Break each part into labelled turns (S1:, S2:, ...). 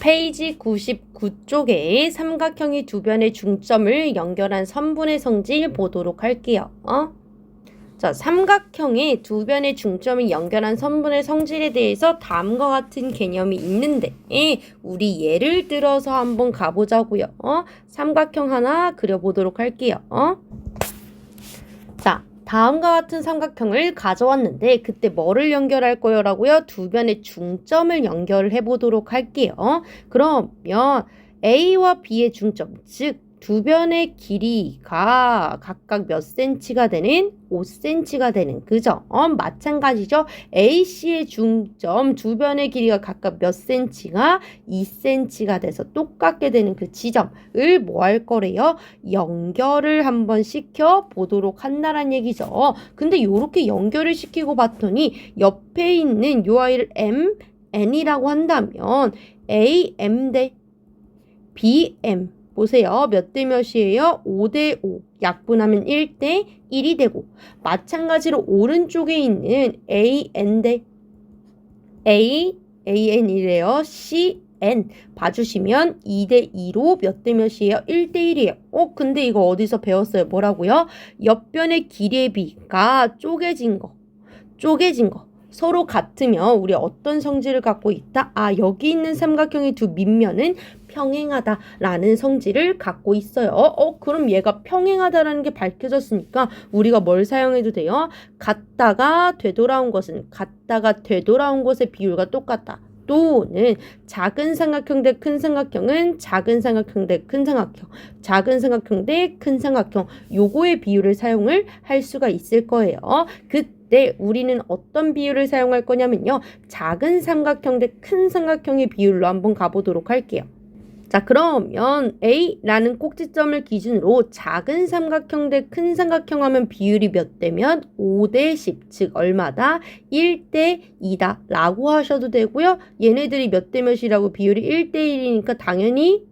S1: 페이지 99쪽에 삼각형이 두 변의 중점을 연결한 선분의 성질 보도록 할게요. 어? 자, 삼각형의 두 변의 중점을 연결한 선분의 성질에 대해서 다음과 같은 개념이 있는데, 예, 우리 예를 들어서 한번 가보자고요. 어? 삼각형 하나 그려보도록 할게요. 어? 자, 다음과 같은 삼각형을 가져왔는데 그때 뭐를 연결할 거요라고요? 두 변의 중점을 연결해 보도록 할게요. 그러면 A와 B의 중점, 즉 두 변의 길이가 각각 몇 센치가 되는 5cm가 되는 그죠? 어, 마찬가지죠. AC의 중점 두 변의 길이가 각각 몇 cm가 2cm가 돼서 똑같게 되는 그 지점을 뭐 할 거래요? 연결을 한번 시켜 보도록 한다란 얘기죠. 근데 요렇게 연결을 시키고 봤더니 옆에 있는 요 아이를 M, N이라고 한다면 A, M 대 B, M 보세요. 몇 대 몇이에요? 5대 5. 약분하면 1대 1이 되고 마찬가지로 오른쪽에 있는 A, N 대 A, A, N이래요. C, N 봐주시면 2대 2로 몇 대 몇이에요? 1대 1이에요. 어, 근데 이거 어디서 배웠어요? 뭐라고요? 옆변의 길이의 비가 쪼개진 거. 쪼개진 거. 서로 같으면 우리 어떤 성질을 갖고 있다? 아, 여기 있는 삼각형의 두 밑면은 평행하다라는 성질을 갖고 있어요. 어, 그럼 얘가 평행하다라는 게 밝혀졌으니까 우리가 뭘 사용해도 돼요? 같다가 되돌아온 것은 같다가 되돌아온 것의 비율과 똑같다. 또는 작은 삼각형 대 큰 삼각형은 작은 삼각형 대 큰 삼각형, 작은 삼각형 대 큰 삼각형 요거의 비율을 사용을 할 수가 있을 거예요. 그때 우리는 어떤 비율을 사용할 거냐면요. 작은 삼각형 대 큰 삼각형의 비율로 한번 가보도록 할게요. 자, 그러면 A라는 꼭지점을 기준으로 작은 삼각형 대 큰 삼각형 하면 비율이 몇 대면 5 대 10, 즉 얼마다? 1 대 2다 라고 하셔도 되고요. 얘네들이 몇 대 몇이라고 비율이 1 대 1이니까 당연히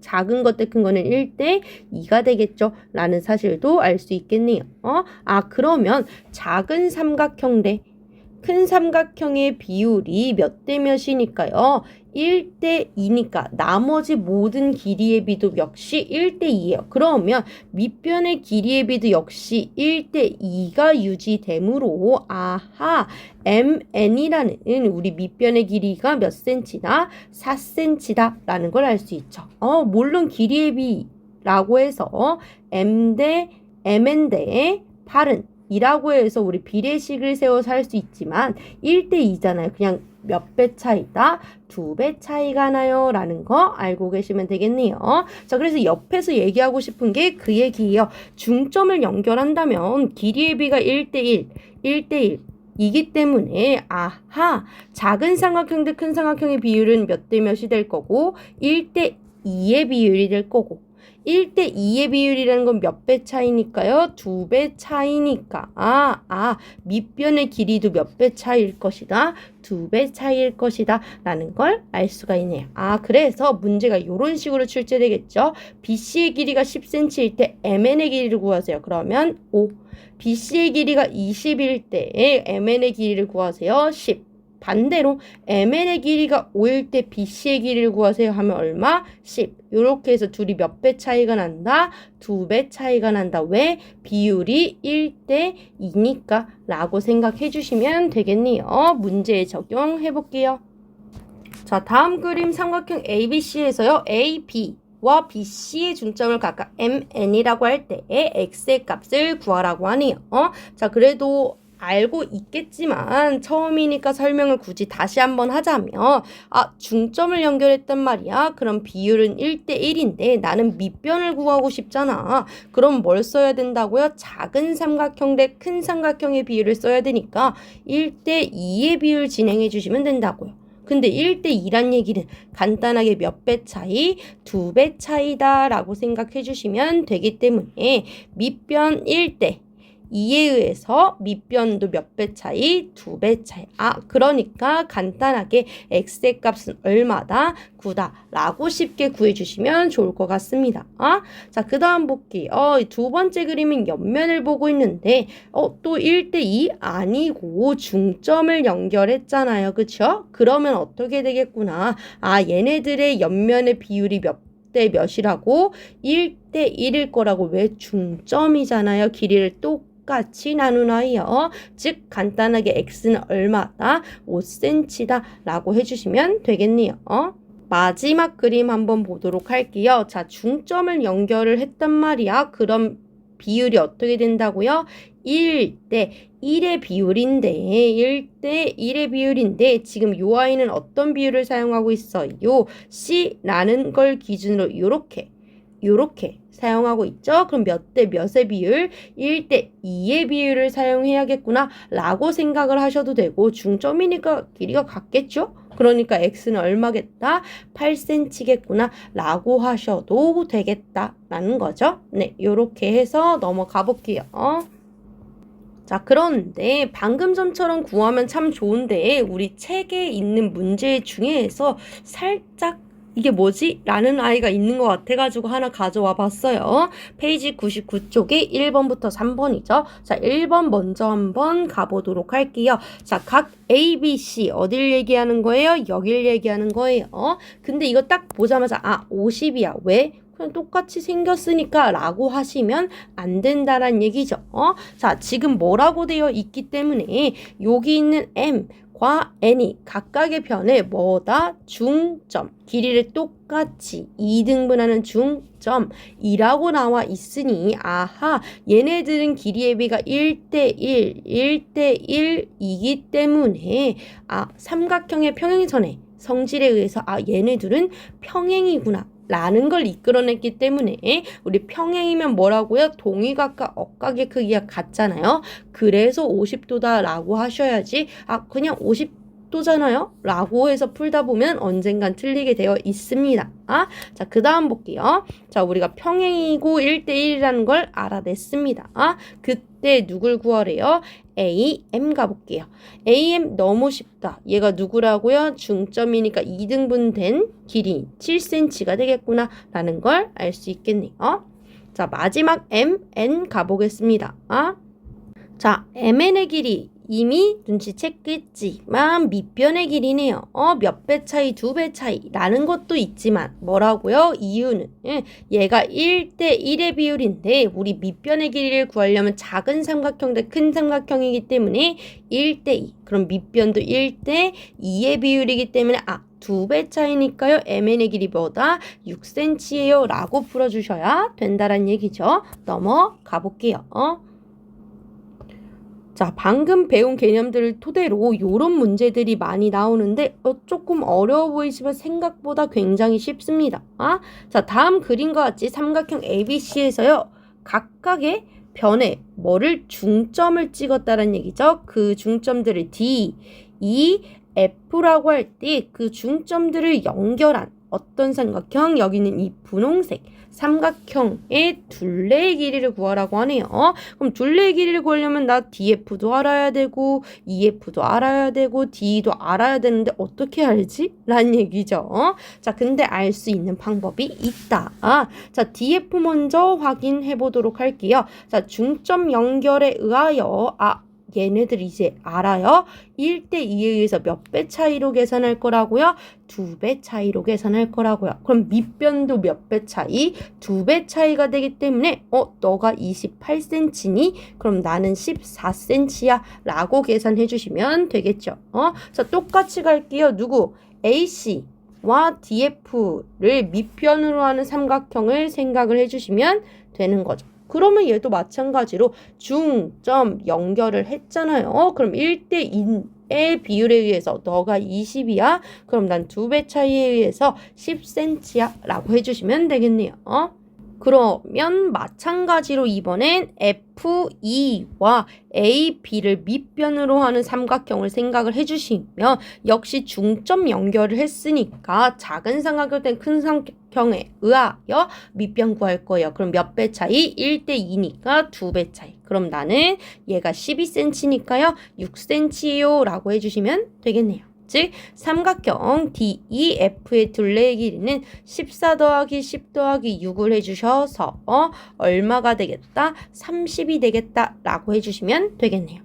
S1: 작은 것 대 큰 거는 1대 2가 되겠죠. 라는 사실도 알 수 있겠네요. 어? 아, 그러면 작은 삼각형 대큰 삼각형의 비율이 몇 대 몇이니까요. 1대 2니까 나머지 모든 길이의 비도 역시 1대 2예요. 그러면 밑변의 길이의 비도 역시 1대 2가 유지되므로 아하 MN이라는 우리 밑변의 길이가 몇 cm다? 4cm다 라는 걸 알 수 있죠. 어, 물론 길이의 비라고 해서 M 대 MN 대 8은 이라고 해서 우리 비례식을 세워서 할 수 있지만 1대 2잖아요. 그냥 몇 배 차이다? 두 배 차이가 나요. 라는 거 알고 계시면 되겠네요. 자, 그래서 옆에서 얘기하고 싶은 게 그 얘기예요. 중점을 연결한다면 길이의 비가 1대 1, 1대 1. 이기 때문에 아하 작은 삼각형 대 큰 삼각형의 비율은 몇 대 몇이 될 거고 1대 2의 비율이 될 거고 1대 2의 비율이라는 건 몇 배 차이니까요? 두 배 차이니까. 아, 아, 밑변의 길이도 몇 배 차이일 것이다. 두 배 차이일 것이다. 라는 걸 알 수가 있네요. 아, 그래서 문제가 이런 식으로 출제되겠죠? BC의 길이가 10cm일 때 MN의 길이를 구하세요. 그러면 5. BC의 길이가 20일 때 MN의 길이를 구하세요. 10. 반대로 MN의 길이가 5일 때 BC의 길이를 구하세요 하면 얼마? 10. 이렇게 해서 둘이 몇 배 차이가 난다? 두 배 차이가 난다. 왜? 비율이 1대 2니까 라고 생각해 주시면 되겠네요. 문제에 적용해 볼게요. 자, 다음 그림 삼각형 ABC에서요. AB 와 BC의 중점을 각각 MN이라고 할 때에 X의 값을 구하라고 하네요. 어? 자, 그래도 알고 있겠지만 처음이니까 설명을 굳이 다시 한번 하자면 아 중점을 연결했단 말이야. 그럼 비율은 1대 1인데 나는 밑변을 구하고 싶잖아. 그럼 뭘 써야 된다고요? 작은 삼각형 대 큰 삼각형의 비율을 써야 되니까 1대 2의 비율 진행해 주시면 된다고요. 근데 1대 2란 얘기는 간단하게 몇 배 차이, 두 배 차이다 라고 생각해 주시면 되기 때문에 밑변 1대 2에 의해서 밑변도 몇 배 차이? 두 배 차이. 아, 그러니까 간단하게 x의 값은 얼마다? 9다. 라고 쉽게 구해주시면 좋을 것 같습니다. 아? 자, 그 다음 볼게요. 어, 두 번째 그림은 옆면을 보고 있는데, 어, 또 1대2? 아니고 중점을 연결했잖아요. 그쵸? 그러면 어떻게 되겠구나. 아, 얘네들의 옆면의 비율이 몇 대 몇이라고? 1대 1일 거라고 왜 중점이잖아요. 길이를 똑 같이 나누나요. 즉 간단하게 x는 얼마다? 5cm다 라고 해주시면 되겠네요. 마지막 그림 한번 보도록 할게요. 자, 중점을 연결을 했단 말이야. 그럼 비율이 어떻게 된다고요? 1대 1의 비율인데 1대 1의 비율인데 지금 요 아이는 어떤 비율을 사용하고 있어요? C라는 걸 기준으로 요렇게 요렇게 사용하고 있죠. 그럼 몇 대 몇의 비율? 1대 2의 비율을 사용해야겠구나 라고 생각을 하셔도 되고 중점이니까 길이가 같겠죠? 그러니까 x는 얼마겠다? 8cm겠구나 라고 하셔도 되겠다 라는 거죠. 네, 요렇게 해서 넘어가 볼게요. 자, 그런데 방금 전처럼 구하면 참 좋은데 우리 책에 있는 문제 중에서 살짝 이게 뭐지? 라는 아이가 있는 것 같아가지고 하나 가져와 봤어요. 페이지 99쪽에 1번부터 3번이죠. 자, 1번 먼저 한번 가보도록 할게요. 자, 각 A, B, C 어딜 얘기하는 거예요? 여길 얘기하는 거예요. 근데 이거 딱 보자마자 아, 50이야. 왜? 그냥 똑같이 생겼으니까 라고 하시면 안 된다란 얘기죠. 어? 자, 지금 뭐라고 되어 있기 때문에 여기 있는 M 과 n이 각각의 변에 뭐다? 중점. 길이를 똑같이 2등분하는 중점이라고 나와 있으니 아하 얘네들은 길이의 비가 1대1, 1대1이기 때문에 아 삼각형의 평행선의 성질에 의해서 아 얘네들은 평행이구나 라는 걸 이끌어냈기 때문에 우리 평행이면 뭐라고요? 동의각과 억각의 크기가 같잖아요. 그래서 50도다 라고 하셔야지 아 그냥 50도잖아요? 라고 해서 풀다 보면 언젠간 틀리게 되어 있습니다. 아, 자, 그 다음 볼게요. 자, 우리가 평행이고 1대1이라는 걸 알아냈습니다. 아, 그때 누굴 구하래요? A, M 가볼게요. A, M 너무 쉽다. 얘가 누구라고요? 중점이니까 2등분 된 길이 7cm가 되겠구나. 라는 걸 알 수 있겠네요. 자, 마지막 M, N 가보겠습니다. 아? 자, MN의 길이 이미 눈치챘겠지만 밑변의 길이네요. 어, 몇 배 차이, 두 배 차이라는 것도 있지만 뭐라고요? 이유는 예, 얘가 1대 1의 비율인데 우리 밑변의 길이를 구하려면 작은 삼각형 대 큰 삼각형이기 때문에 1대 2. 그럼 밑변도 1대 2의 비율이기 때문에 아, 두 배 차이니까요. MN의 길이보다 6cm예요. 라고 풀어주셔야 된다는 얘기죠. 넘어가 볼게요. 어? 자, 방금 배운 개념들을 토대로 이런 문제들이 많이 나오는데 어, 조금 어려워 보이지만 생각보다 굉장히 쉽습니다. 아? 자, 다음 그림과 같이 삼각형 ABC에서요. 각각의 변에 뭐를 중점을 찍었다는 얘기죠. 그 중점들을 D, E, F라고 할 때 그 중점들을 연결한 어떤 삼각형? 여기는 이 분홍색 삼각형의 둘레의 길이를 구하라고 하네요. 그럼 둘레의 길이를 구하려면 나 DF도 알아야 되고 EF도 알아야 되고 D도 알아야 되는데 어떻게 알지? 라는 얘기죠. 자, 근데 알 수 있는 방법이 있다. 자, DF 먼저 확인해 보도록 할게요. 자, 중점 연결에 의하여 아 얘네들 이제 알아요. 1대 2에 의해서 몇 배 차이로 계산할 거라고요? 두 배 차이로 계산할 거라고요. 그럼 밑변도 몇 배 차이? 두 배 차이가 되기 때문에 어 너가 28cm니? 그럼 나는 14cm야 라고 계산해 주시면 되겠죠. 어? 자 똑같이 갈게요. 누구? AC 와 DF를 밑변으로 하는 삼각형을 생각을 해주시면 되는 거죠. 그러면 얘도 마찬가지로 중점 연결을 했잖아요. 어, 그럼 1대 2의 비율에 의해서 너가 20이야? 그럼 난 두 배 차이에 의해서 10cm야 라고 해주시면 되겠네요. 어? 그러면 마찬가지로 이번엔 F2와 AB를 밑변으로 하는 삼각형을 생각을 해주시면 역시 중점 연결을 했으니까 작은 삼각형 땐큰 삼각형 삼각형에 의하여 밑변 구할 거예요. 그럼 몇 배 차이? 1대 2니까 2배 차이. 그럼 나는 얘가 12cm니까요. 6cm요 라고 해주시면 되겠네요. 즉 삼각형 DEF의 둘레의 길이는 14 더하기 10 더하기 6을 해주셔서 어, 얼마가 되겠다? 30이 되겠다 라고 해주시면 되겠네요.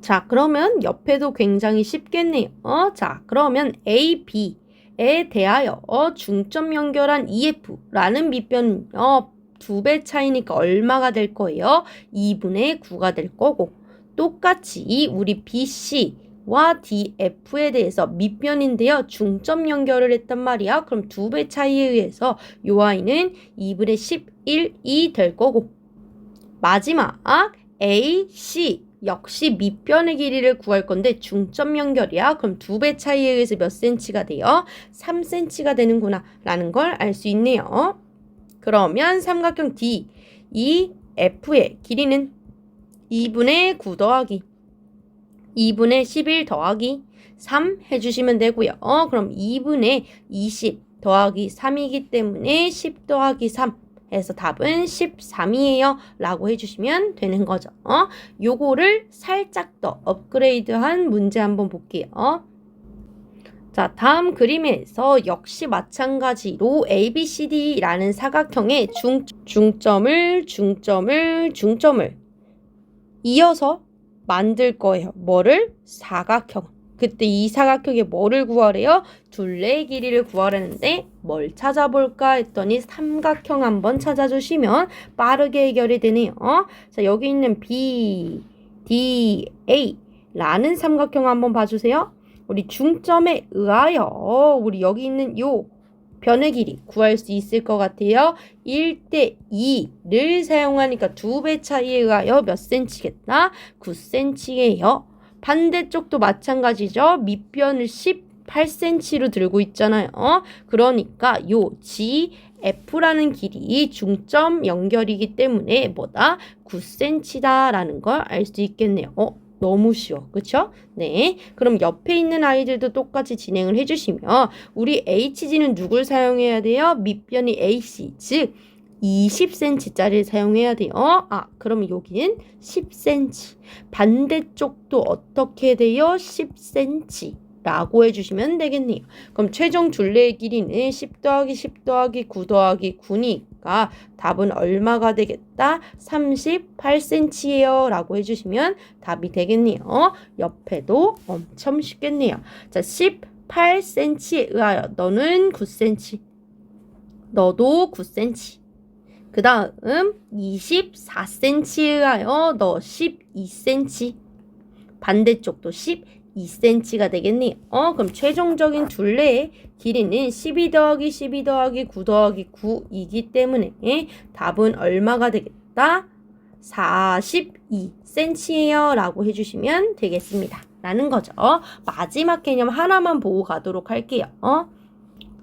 S1: 자 그러면 옆에도 굉장히 쉽겠네요. 어, 자 그러면 A, B 에 대하여 어, 중점 연결한 EF라는 밑변은요. 두배 차이니까 얼마가 될 거예요? 2분의 9가 될 거고 똑같이 우리 BC 와 DF에 대해서 밑변인데요. 중점 연결을 했단 말이야. 그럼 두 배 차이에 의해서 요 아이는 2분의 11이 될 거고 마지막 AC 역시 밑변의 길이를 구할 건데 중점 연결이야. 그럼 두 배 차이에 의해서 몇 센치가 돼요? 3cm가 되는구나 라는 걸 알 수 있네요. 그러면 삼각형 D 이 F의 길이는 2분의 9 더하기 2분의 11 더하기 3 해주시면 되고요. 어, 그럼 2분의 20 더하기 3이기 때문에 10 더하기 3 해서 답은 13이에요. 라고 해주시면 되는 거죠. 어? 요거를 살짝 더 업그레이드한 문제 한번 볼게요. 자, 다음 그림에서 역시 마찬가지로 ABCD라는 사각형의 중, 중점을, 중점을, 중점을 이어서 만들 거예요. 뭐를? 사각형. 그때 이 사각형의 뭐를 구하래요? 둘레의 길이를 구하라는데 뭘 찾아볼까 했더니 삼각형 한번 찾아주시면 빠르게 해결이 되네요. 자, 여기 있는 B, D, A 라는 삼각형 한번 봐주세요. 우리 중점에 의하여 우리 여기 있는 요 변의 길이 구할 수 있을 것 같아요. 1대 2를 사용하니까 두 배 차이에 의하여 몇 센치겠다? 9cm예요. 반대쪽도 마찬가지죠. 밑변을 18cm로 들고 있잖아요. 그러니까 요 G, F라는 길이 중점 연결이기 때문에 뭐다? 9cm다라는 걸 알 수 있겠네요. 어, 너무 쉬워. 그쵸? 네. 그럼 옆에 있는 아이들도 똑같이 진행을 해주시면 우리 HG는 누굴 사용해야 돼요? 밑변이 AC. 즉 20cm짜리를 사용해야 돼요. 아, 그럼 여기는 10cm. 반대쪽도 어떻게 돼요? 10cm. 라고 해주시면 되겠네요. 그럼 최종 둘레의 길이는 10 더하기 10 더하기 9 더하기 9니까 답은 얼마가 되겠다? 38cm예요. 라고 해주시면 답이 되겠네요. 옆에도 엄청 쉽겠네요. 자, 18cm에 의하여 너는 9cm. 너도 9cm. 그 다음 24cm에 의하여 너 12cm. 반대쪽도 12cm가 되겠네요. 어, 그럼 최종적인 둘레의 길이는 12 더하기 12 더하기 9 더하기 9이기 때문에 답은 얼마가 되겠다? 42cm예요. 라고 해주시면 되겠습니다. 라는 거죠. 마지막 개념 하나만 보고 가도록 할게요. 어?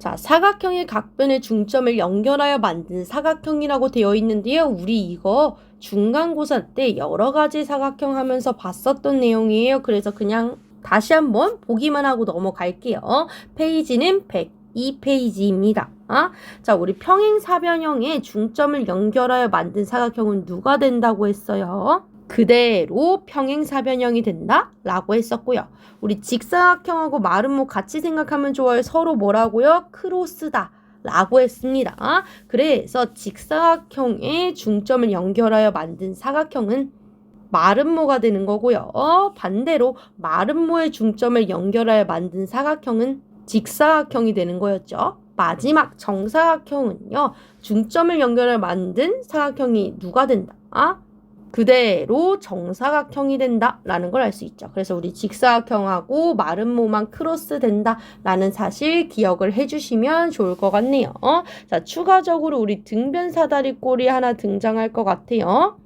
S1: 자, 사각형의 각변의 중점을 연결하여 만든 사각형이라고 되어 있는데요. 우리 이거 중간고사 때 여러 가지 사각형 하면서 봤었던 내용이에요. 그래서 그냥 다시 한번 보기만 하고 넘어갈게요. 페이지는 102페이지입니다. 아? 자, 우리 평행사변형의 중점을 연결하여 만든 사각형은 누가 된다고 했어요? 그대로 평행사변형이 된다? 라고 했었고요. 우리 직사각형하고 마름모 같이 생각하면 좋아요. 서로 뭐라고요? 크로스다. 라고 했습니다. 그래서 직사각형의 중점을 연결하여 만든 사각형은 마름모가 되는 거고요. 반대로 마름모의 중점을 연결하여 만든 사각형은 직사각형이 되는 거였죠. 마지막 정사각형은요. 중점을 연결하여 만든 사각형이 누가 된다? 그대로 정사각형이 된다라는 걸 알 수 있죠. 그래서 우리 직사각형하고 마름모만 크로스 된다라는 사실 기억을 해주시면 좋을 것 같네요. 자, 추가적으로 우리 등변 사다리꼴이 하나 등장할 것 같아요.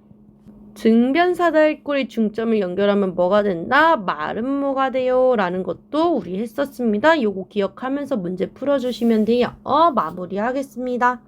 S1: 등변 사다리꼴의 중점을 연결하면 뭐가 된다? 마름모가 돼요. 라는 것도 우리 했었습니다. 요거 기억하면서 문제 풀어주시면 돼요. 어, 마무리하겠습니다.